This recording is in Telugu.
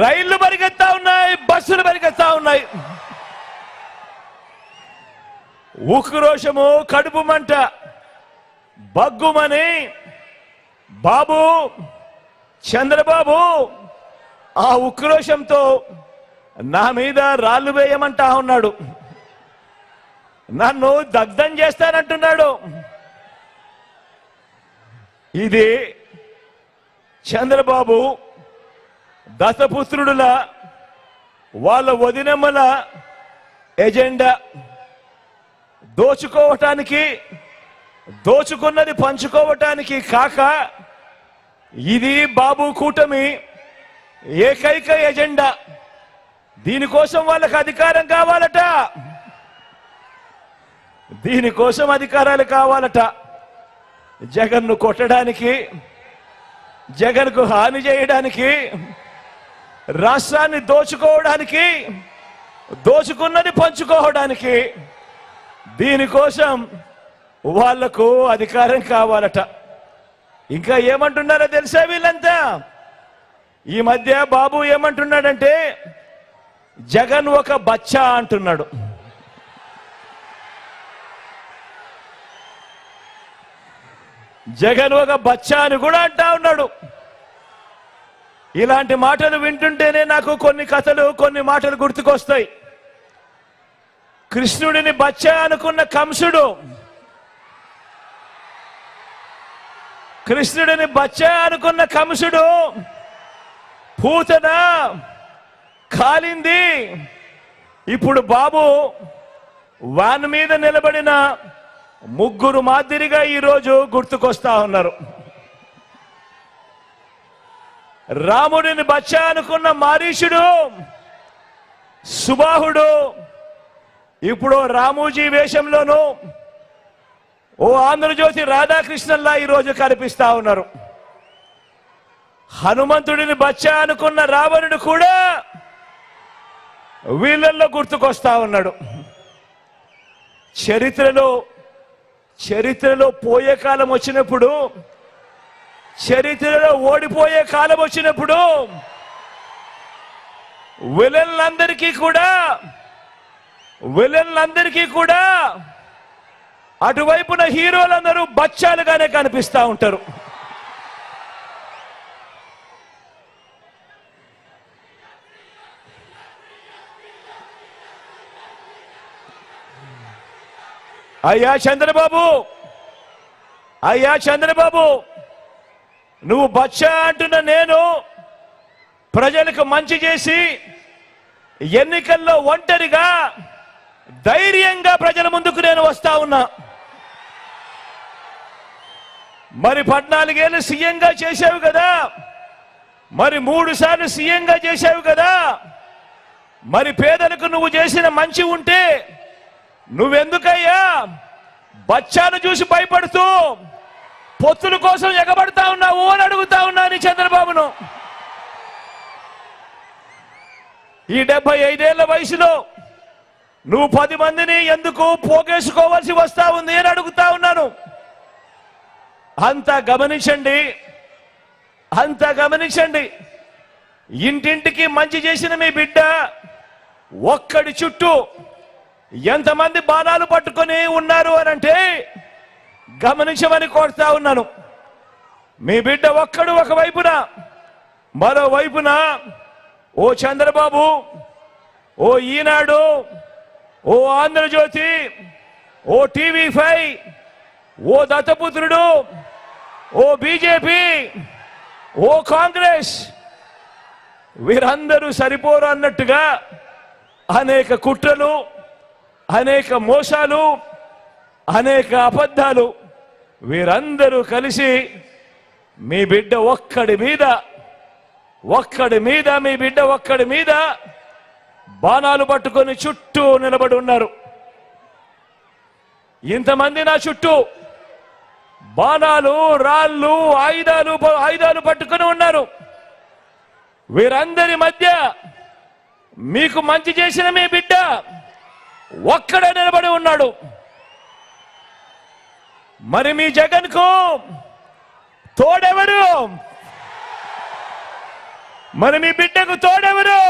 రైళ్ళు పరిగెత్తా ఉన్నాయి బస్సులు పరిగెత్తా ఉన్నాయి. ఉక్రోషము కడుపు మంట బగ్గుమని బాబు చంద్రబాబు ఆ ఉక్రోషంతో నా మీద రాళ్ళు వేయమంటా ఉన్నాడు. నన్ను దగ్ధం చేస్తానంటున్నాడు. ఇది చంద్రబాబు దశపుత్రుడుల వాళ్ళ వదినమ్మల ఎజెండా దోచుకోవటానికి దోచుకున్నది పంచుకోవటానికి కాక ఇది బాబు కూటమి ఏకైక ఎజెండా. దీనికోసం వాళ్ళకి అధికారం కావాలట. దీనికోసం అధికారాలు కావాలట. జగన్ను కొట్టడానికి జగన్కు హాని చేయడానికి రాష్ట్రాన్ని దోచుకోవడానికి దోచుకున్నది పంచుకోవడానికి దీనికోసం వాళ్ళకు అధికారం కావాలట. ఇంకా ఏమంటున్నారో తెలుసా వీళ్ళంతా? ఈ మధ్య బాబు ఏమంటున్నాడంటే జగన్ ఒక బచ్చా అంటున్నాడు. జగన్ ఒక బచ్చా అని కూడా అంటా ఉన్నాడు. ఇలాంటి మాటలు వింటుంటేనే నాకు కొన్ని కథలు కొన్ని మాటలు గుర్తుకొస్తాయి. కృష్ణుడిని బచ్చా అనుకున్న కంసుడు కృష్ణుడిని బచ్చా అనుకున్న కంసుడు పూతన కాలింది. ఇప్పుడు బాబు వాన్ మీద నిలబడిన ముగ్గురు మాదిరిగా ఈరోజు గుర్తుకొస్తా ఉన్నారు. రాముడిని బచ్చా అనుకున్న మారీషుడు సుబాహుడు ఇప్పుడు రామూజీ వేషంలోనూ ఓ ఆంధ్రజ్యోతి రాధాకృష్ణన్లా ఈరోజు కనిపిస్తా ఉన్నారు. హనుమంతుడిని బచ్చా అనుకున్న రావణుడు కూడా వీళ్ళల్లో గుర్తుకొస్తా ఉన్నాడు. చరిత్రలో చరిత్రలో పోయే కాలం వచ్చినప్పుడు చరిత్రలో ఓడిపోయే కాలం వచ్చినప్పుడు విలన్లందరికీ కూడా విలన్లందరికీ కూడా అటువైపున హీరోలందరూ బచ్చాలుగానే కనిపిస్తా ఉంటారు. అయ్యా చంద్రబాబు! అయ్యా చంద్రబాబు! నువ్వు బచ్చా అంటున్న నేను ప్రజలకు మంచి చేసి ఎన్నికల్లో ఒంటరిగా ధైర్యంగా ప్రజల ముందుకు నేను వస్తా ఉన్నా. మరి పద్నాలుగేళ్ళు సీఎంగా చేశావు కదా. మరి మూడు సార్లు సీఎంగా చేశావు కదా. మరి పేదలకు నువ్వు చేసిన మంచి ఉంటే నువ్వెందుకయ్యా? బచ్చాను చూసి భయపడుతూ పొత్తుల కోసం ఎగబడతా ఉన్నావు అని అడుగుతా ఉన్నాను చంద్రబాబును. ఈ డెబ్బై ఐదేళ్ళ వయసులో నువ్వు పది మందిని ఎందుకు పోగేసుకోవాల్సి వస్తా ఉంది అని అడుగుతా ఉన్నాను. అంతా గమనించండి అంతా గమనించండి. ఇంటింటికి మంచి చేసిన మీ బిడ్డ ఒక్కడి చుట్టూ ఎంతమంది బాణాలు పట్టుకొని ఉన్నారు అని అంటే గమనించమని కోరుతా ఉన్నాను. మీ బిడ్డ ఒక్కడు ఒక వైపున ఓ చంద్రబాబు ఓ ఈనాడు ఓ ఆంధ్రజ్యోతి ఓ టీవీ ఫైవ్ ఓ దత్తపుత్రుడు ఓ బీజేపీ ఓ కాంగ్రెస్ వీరందరూ సరిపోరు అన్నట్టుగా అనేక కుట్రలు అనేక మోసాలు అనేక అబద్ధాలు వీరందరూ కలిసి మీ బిడ్డ ఒక్కడి మీద ఒక్కడి మీద మీ బిడ్డ ఒక్కడి మీద బాణాలు పట్టుకొని చుట్టూ నిలబడి ఉన్నారు. ఇంతమంది నా చుట్టూ బాణాలు రాళ్ళు ఆయుధాలు ఆయుధాలు పట్టుకొని ఉన్నారు. వీరందరి మధ్య మీకు మంచి చేసిన మీ బిడ్డ ఒక్కడే నిలబడి ఉన్నాడు. మరి మీ జగన్కు తోడెవరు? మరి మీ బిడ్డకు తోడెవరు?